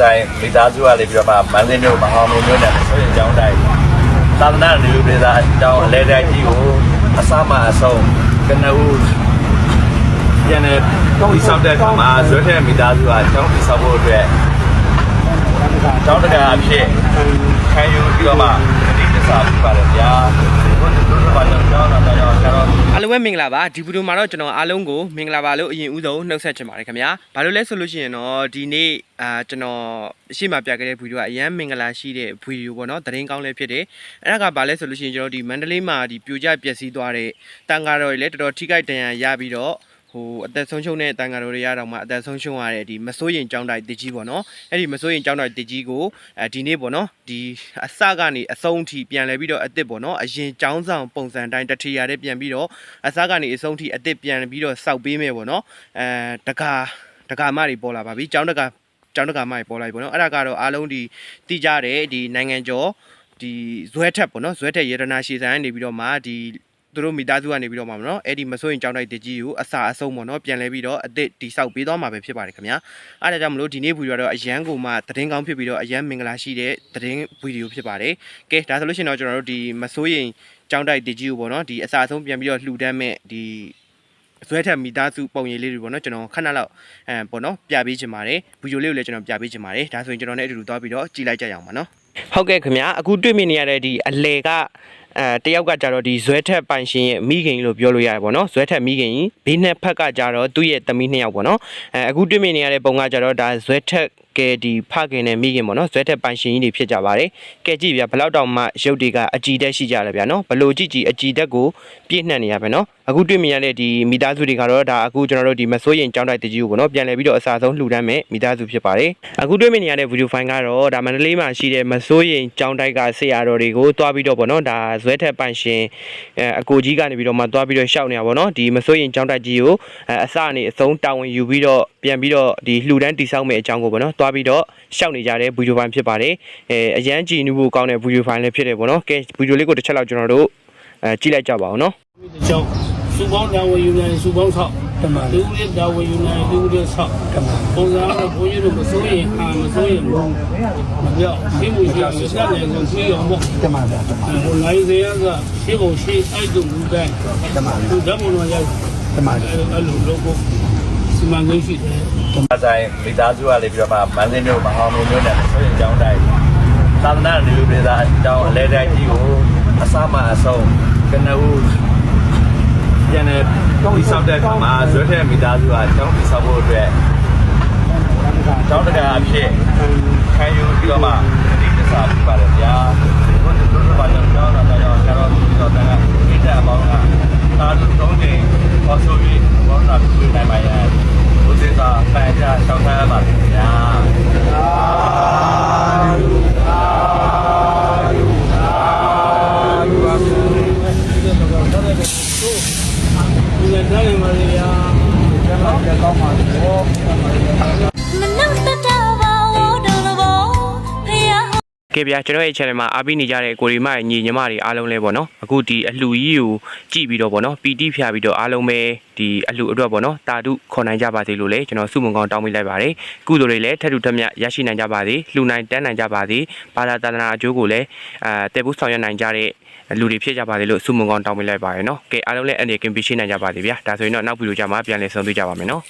ဆိုင်မိသားစုကလည်းပြီးတော့မှမန္တလေးမြို့မဟာမင်းမြို့နယ်ဆိုရင်ကျောင်းတိုင်းသာသနာ့လူပြည်သားအကြောင်းအလဲတိုင်းကြီးကိုအစမှအဆုံးကနဦးပြန်နေပြီးဆောက်တဲ့အခါမှာဇွဲတဲ့မိသားစုကကျောင်းပြီးဆောက်ဖို့အတွက်ကျောင်းတကာအဖြစ်ခံယူပြီးတော့မှဒီတစားပြပါတယ်ဗျာဘုရားတို့ဘာလို့ကျောင်းလာတော့ကျွန် တော်အားလုံးပဲမင်္ဂလာပါဒီဗီဒီယိုမှာတော့ကျွန်တော်အားလုံးကိုမင်္ဂလာပါလို့အရင်ဦးဆုံးနှုတ်ဆက်ချင်ပါတယ်ခင်ဗျာဘာလို့လဲဆိုလို့ရှိရင်တော့ဒီနေ့အာကျွန်တော်အရှိမပြခဲ့တဲ့ဗီဒီယိုကအရန်မင်္ဂလာရှိတဲ့ဗီဒီယိုပေါ့နော်သတင်းကောင်းလေးဖြစ်တယ်အဲ့ဒါကဘာလဲဆိုလို့ရှိရင်ကျွန်တော်ဒီမန္တလေးမှာဒီပြိုကျပျက်စီးသွားတဲ့တန်ကားတော်တွေလည်းတော်တော်ထိခိုက်ဒဏ်ရာရပြီးတော့ ဟိုအသက်ဆုံးရှုံးတဲ့တန်ဃာတော်တွေရတော့မှအသက်ဆုံးရှုံးရတဲ့ဒီမစိုးရင်ကြောင်းတိုက်တကြီးပေါ့နော်အဲ့ဒီမစိုးရင်ကြောင်းတိုက်တကြီးကိုအဲဒီနေ့ပေါ့နော်ဒီအစကနေအဆုံးထိပြန်လဲပြီးတော့အစ်စ်ပေါ့နော်အရင်ကြောင်းဆောင်ပုံစံတိုင်းတထီရတဲ့ပြန်ပြီးတော့အစကနေအဆုံးထိအစ်စ်ပြန်ပြီးတော့စောက်ပေးမယ်ပေါ့နော်အဲတကာတကာမတွေပေါ်လာပါပြီကြောင်းတကာကြောင်းတကာမတွေပေါ်လာပြီပေါ့နော်အဲ့ဒါကတော့အားလုံးဒီတိကြတဲ့ဒီနိုင်ငံကျော်ဒီဇွဲထက်ပေါ့နော်ဇွဲထက်ရေဒနာရှည်ဆိုင်ကနေပြီးတော့မှဒီ သူတို့မိသားစုကနေပြီးတော့မှာမနော်အဲ့ဒီမစိုးရင်ကြောင်းတိုက်တကြီးကိုအစာအဆုံးပေါ့နော်ပြန်လဲပြီးတော့အစ်စ်တိဆောက်ပေးသွားမှာပဲဖြစ်ပါတယ်ခင်ဗျာအဲ့ဒါကြောင့်မလို့ဒီနေ့ဗီဒီယိုကတော့အရန်ကိုမှသတင်းကောင်းဖြစ်ပြီးတော့အရန်မင်္ဂလာရှိတဲ့သတင်းဗီဒီယိုဖြစ်ပါတယ်ကဲဒါဆိုလို့ရှိရင်တော့ကျွန်တော်တို့ဒီမစိုးရင်ကြောင်းတိုက်တကြီးကိုပေါ့နော်ဒီအစာအဆုံးပြန်ပြီးတော့လှူဒန်းမဲ့ဒီဇွဲထက်မိသားစုပုံရိပ်လေးတွေပေါ့နော်ကျွန်တော်ခဏလောက်အဲပေါ့နော်ပြပေးချင်ပါတယ်ဗီဒီယိုလေးကိုလည်းကျွန်တော်ပြပေးချင်ပါတယ်ဒါဆိုရင်ကျွန်တော်လည်းအတူတူသွားပြီးတော့ကြည့်လိုက်ကြရအောင်ပါနော်ဟုတ်ကဲ့ခင်ဗျာအခုတွေ့မြင်နေရတဲ့ဒီအလေက အဲတယောက်ကကြတော့ဒီဇွဲထက်ပိုင်ရှင်ရဲ့မိခင်လို့ပြောလို့ရတယ်ပေါ့နော်ဇွဲထက်မိခင်ကြီးဘေးနှစ်ဖက်ကကြတော့သူ့ရဲ့သမီးနှစ်ယောက်ပေါ့နော်အဲအခုတွေ့မြင်နေရတဲ့ပုံကကြတော့ဒါဇွဲထက်ကဲဒီဖခင်နဲ့မိခင်ပေါ့နော်ဇွဲထက်ပိုင်ရှင်ကြီးတွေဖြစ်ကြပါတယ်ကဲကြည့်ဗျာဘလောက်တောင်မှရုပ်တွေကအကြည်တက်ရှိကြတယ်ဗျာနော်ဘလို့ကြည့်ကြည့်အကြည်တက်ကိုပြည့်နှံ့နေရပဲနော်အခုတွေ့မြင်ရတဲ့ဒီမိသားစုတွေကတော့ဒါအခုကျွန်တော်တို့ဒီမစိုးရင်ကြောင်းတိုက်တကြီးကိုပေါ့နော်ပြန်လည်ပြီးတော့အစားဆုံးလှူဒန်းမဲ့မိသားစုဖြစ်ပါတယ်အခုတွေ့မြင်နေရတဲ့ဗီဒီယိုဖိုင်ကတော့ဒါမန္တလေးမှာရှိတဲ့မစိုးရင်ကြောင်းတိုက်ကဆရာတော်တွေကိုတွားပြီးတော့ပေါ့နော်ဒါဇွဲထက်ပိုင်ရှင်အဲအကိုကြီးကနေပြီးတော့မှတွားပြီးတော့ရှောက်နေတာပေါ့နော်ဒီမစိုးရင်ကြောင်းတိုက်ကြီးကိုအဲအစအနေအဆုံးတာဝန်ယူပြီးတော့ပြန်ပြီးတော့ဒီလှူဒန်းတိဆောက်မဲ့အကြောင်းကိုပေါ့နော်တွားပြီးတော့ရှောက်နေကြတဲ့ဗီဒီယိုဖိုင်ဖြစ်ပါတယ်အဲအရန်ကြည်နူးဖို့ကောင်းတဲ့ဗီဒီယိုဖိုင်လည်းဖြစ်တယ်ပေါ့နော်ကဲဗီဒီယိုလေးကိုတစ်ချက်လောက်ကျွန်တော်တို့အဲကြည့်လိုက်ကြပါအောင်နော်ကြောင့်စုပေါင်းတာဝန်ယူနိုင်စုပေါင်းဆောက် တမန်လူဦးရေတာဝန်ယူနိုင်လူဦးရေဆောက်တမန်ပုံစံတော့ဘုန်းကြီးတို့မစိုးရင်အာမစိုးရင်ဘူးမပြောရှင်းမှုရှိအောင်စတဲ့ဆုံးပြီးအောင်ပေါ့တမန်ဗျာတမန်ဟိုနိုင်စေရကရှင်းဖို့ရှင်းအဲ့တို့လူတိုင်းတမန်သူဓမ္မတော်ရောက်တမန်အဲ့လိုလုပ်ဖို့စီမံကိန်းရှိတယ်ဆိုင်မိသားစုကလည်းပြီးတော့မှမန္တလေးမြို့မဟာမင်းမြို့နယ်ဆိုရင်ကျောင်းတိုင်းသာသနာ့လူပြည်သားအကြောင်းအလဲတိုင်းကြီးကိုအစမှအဆုံးကနဦး ပြန်နေပြီးဆောက်တဲ့အခါမှာဇွဲတဲ့မိသားစုကကျောင်းပြီးဆောက်ဖို့အတွက်ကျောင်းတကာအဖြစ်ခံယူပြီးတော့မှဒီတစားပြပါတယ်ဗျာဘုရားတို့ဘာလို့ကျောင်းလာတော့ကျွန်တော်ဒီတော့တန်ခါဣတအပေါင်းကသာဓုသုံးချိန်ပေါ်ဆိုပြီးဘောနာပြနိုင်ပါရဲ့ဘုရားသာပန်ကြရှောင်းထားပါဗျာ ဒီကတိုင်းမှာလေယာ ကျွန်တော်ကြောင်းပါတော့မနှုတ်သက်တာပါဝတော်တော်ဖယားကဲဗျာကျွန်တော်ရဲ့ channel မှာအားပေးနေကြတဲ့ကိုရီမရဲ့ညီညီမတွေအားလုံးလဲပေါ့နော်အခုဒီအလှူကြီးကိုကြည့်ပြီးတော့ပေါ့နော်ပီတိဖြာပြီးတော့အားလုံးပဲဒီအလှူအတွက်ပေါ့နော်တာတုခေါ်နိုင်ကြပါစေလို့လဲကျွန်တော်စုမုံကောင်းတောင်းပေးလိုက်ပါတယ်ကုသိုလ်တွေလည်းထက်ထူထက်မြတ်ရရှိနိုင်ကြပါစေလှူနိုင်တန်းနိုင်ကြပါစေဘာသာတာသနာအကျိုးကိုလည်းအာတည်ဖို့ဆောင်ရွက်နိုင်ကြတဲ့လူတွေဖြစ်ကြပါစေလို့စုမုံကောင်းတောင်းပေးလိုက်ပါတယ်နော်ကဲအားလုံးလည်းအနေကင်ပေးရှင်းနိုင်ကြပါစေဗျာဒါဆိုရင်တော့နောက်ဗီဒီယိုကြမှာပြန်လည်ဆုံတွေ့ကြပါမယ်နော်